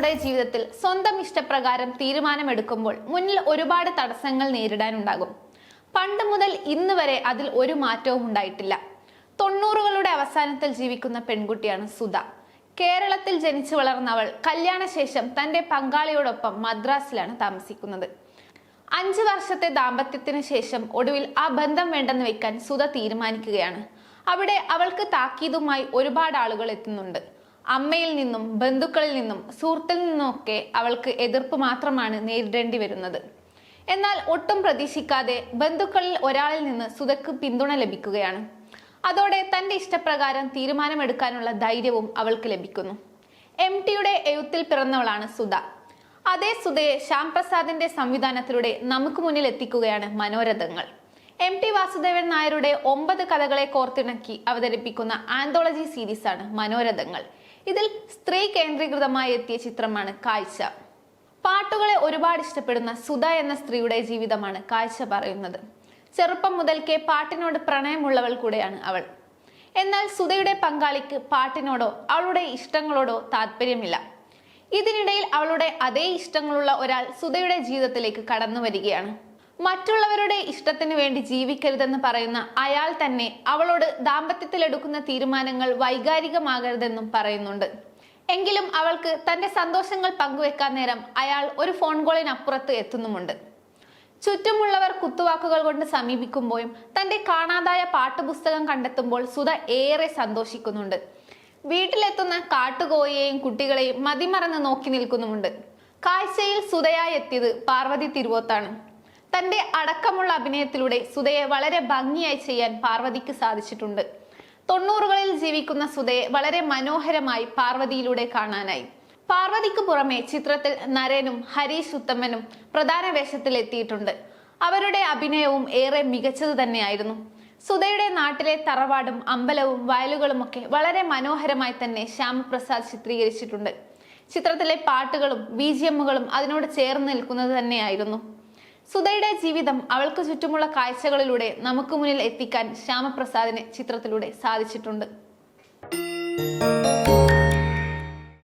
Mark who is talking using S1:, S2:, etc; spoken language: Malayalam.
S1: ഒരാളുടെ ജീവിതത്തിൽ സ്വന്തം ഇഷ്ടപ്രകാരം തീരുമാനമെടുക്കുമ്പോൾ മുന്നിൽ ഒരുപാട് തടസ്സങ്ങൾ നേരിടാനുണ്ടാകും. പണ്ട് മുതൽ ഇന്ന് വരെ അതിൽ ഒരു മാറ്റവും ഉണ്ടായിട്ടില്ല. തൊണ്ണൂറുകളുടെ അവസാനത്തിൽ ജീവിക്കുന്ന പെൺകുട്ടിയാണ് സുധ. കേരളത്തിൽ ജനിച്ചു വളർന്നവൾ കല്യാണശേഷം തന്റെ പങ്കാളിയോടൊപ്പം മദ്രാസിലാണ് താമസിക്കുന്നത്. അഞ്ച് വർഷത്തെ ദാമ്പത്യത്തിന് ശേഷം ഒടുവിൽ ആ ബന്ധം വേണ്ടെന്ന് വെക്കാൻ സുധ തീരുമാനിക്കുകയാണ്. അവിടെ അവൾക്ക് താക്കീതുമായി ഒരുപാട് ആളുകൾ എത്തുന്നുണ്ട്. അമ്മയിൽ നിന്നും ബന്ധുക്കളിൽ നിന്നും സുഹൃത്തിൽ നിന്നുമൊക്കെ അവൾക്ക് എതിർപ്പ് മാത്രമാണ് നേരിടേണ്ടി വരുന്നത്. എന്നാൽ ഒട്ടും പ്രതീക്ഷിക്കാതെ ബന്ധുക്കളിൽ ഒരാളിൽ നിന്ന് സുതക്ക് പിന്തുണ ലഭിക്കുകയാണ്. അതോടെ തന്റെ ഇഷ്ടപ്രകാരം തീരുമാനമെടുക്കാനുള്ള ധൈര്യവും അവൾക്ക് ലഭിക്കുന്നു. എം ടിയുടെ എഴുത്തിൽ പിറന്നവളാണ് സുധ. അതേ സുധയെ ശ്യാം പ്രസാദിന്റെ സംവിധാനത്തിലൂടെ നമുക്ക് മുന്നിൽ എത്തിക്കുകയാണ് മനോരഥങ്ങൾ. എം ടി വാസുദേവൻ നായരുടെ ഒമ്പത് കഥകളെ കോർത്തിണക്കി അവതരിപ്പിക്കുന്ന ആന്തോളജി സീരീസാണ് മനോരഥങ്ങൾ. ഇതിൽ സ്ത്രീ കേന്ദ്രീകൃതമായി എത്തിയ ചിത്രമാണ് കാഴ്ച. പാട്ടുകളെ ഒരുപാട് ഇഷ്ടപ്പെടുന്ന സുധ എന്ന സ്ത്രീയുടെ ജീവിതമാണ് കാഴ്ച പറയുന്നത്. ചെറുപ്പം മുതൽക്കേ പാട്ടിനോട് പ്രണയമുള്ളവൾ കൂടെയാണ് അവൾ. എന്നാൽ സുധയുടെ പങ്കാളിക്ക് പാട്ടിനോടോ അവളുടെ ഇഷ്ടങ്ങളോടോ താല്പര്യമില്ല ഇതിനിടയിൽ അവളുടെ അതേ ഇഷ്ടങ്ങളുള്ള ഒരാൾ സുധയുടെ ജീവിതത്തിലേക്ക് കടന്നു വരികയാണ്. മറ്റുള്ളവരുടെ ഇഷ്ടത്തിന് വേണ്ടി ജീവിക്കരുതെന്ന് പറയുന്ന അയാൾ തന്നെ അവളോട് ദാമ്പത്യത്തിലെടുക്കുന്ന തീരുമാനങ്ങൾ വൈകാരികമാകരുതെന്നും പറയുന്നുണ്ട്. എങ്കിലും അവൾക്ക് തന്റെ സന്തോഷങ്ങൾ പങ്കുവെക്കാൻ നേരം അയാൾ ഒരു ഫോൺ കോളിനപ്പുറത്ത് എത്തുന്നുമുണ്ട്. ചുറ്റുമുള്ളവർ കുത്തുവാക്കുകൾ കൊണ്ട് സമീപിക്കുമ്പോഴും തന്റെ കാണാതായ പാട്ടുപുസ്തകം കണ്ടെത്തുമ്പോൾ സുധ ഏറെ സന്തോഷിക്കുന്നുണ്ട്. വീട്ടിലെത്തുന്ന കാട്ടുകോയെയും കുട്ടികളെയും മതിമറന്ന് നോക്കി നിൽക്കുന്നുമുണ്ട്. കാഴ്ചയിൽ സുതയായി എത്തിയത് പാർവതി തിരുവോത്താണ്. തന്റെ അടക്കമുള്ള അഭിനയത്തിലൂടെ സുധയെ വളരെ ഭംഗിയായി ചെയ്യാൻ പാർവതിക്ക് സാധിച്ചിട്ടുണ്ട്. തൊണ്ണൂറുകളിൽ ജീവിക്കുന്ന സുധയെ വളരെ മനോഹരമായി പാർവതിയിലൂടെ കാണാനായി. പാർവതിക്ക് പുറമെ ചിത്രത്തിൽ നരനും ഹരീഷ് ഉത്തമനും പ്രധാന വേഷത്തിൽ എത്തിയിട്ടുണ്ട്. അവരുടെ അഭിനയവും ഏറെ മികച്ചത് തന്നെയായിരുന്നു. സുധയുടെ നാട്ടിലെ തറവാടും അമ്പലവും വയലുകളുമൊക്കെ വളരെ മനോഹരമായി തന്നെ ശ്യാമപ്രസാദ് ചിത്രീകരിച്ചിട്ടുണ്ട്. ചിത്രത്തിലെ പാട്ടുകളും ബി ജി അതിനോട് ചേർന്ന് നിൽക്കുന്നത് തന്നെയായിരുന്നു. സുധയുടെ ജീവിതം അവൾക്ക് ചുറ്റുമുള്ള കാഴ്ചകളിലൂടെ നമുക്ക് മുന്നിൽ എത്തിക്കാൻ ശ്യാമപ്രസാദിന് ചിത്രത്തിലൂടെ സാധിച്ചിട്ടുണ്ട്.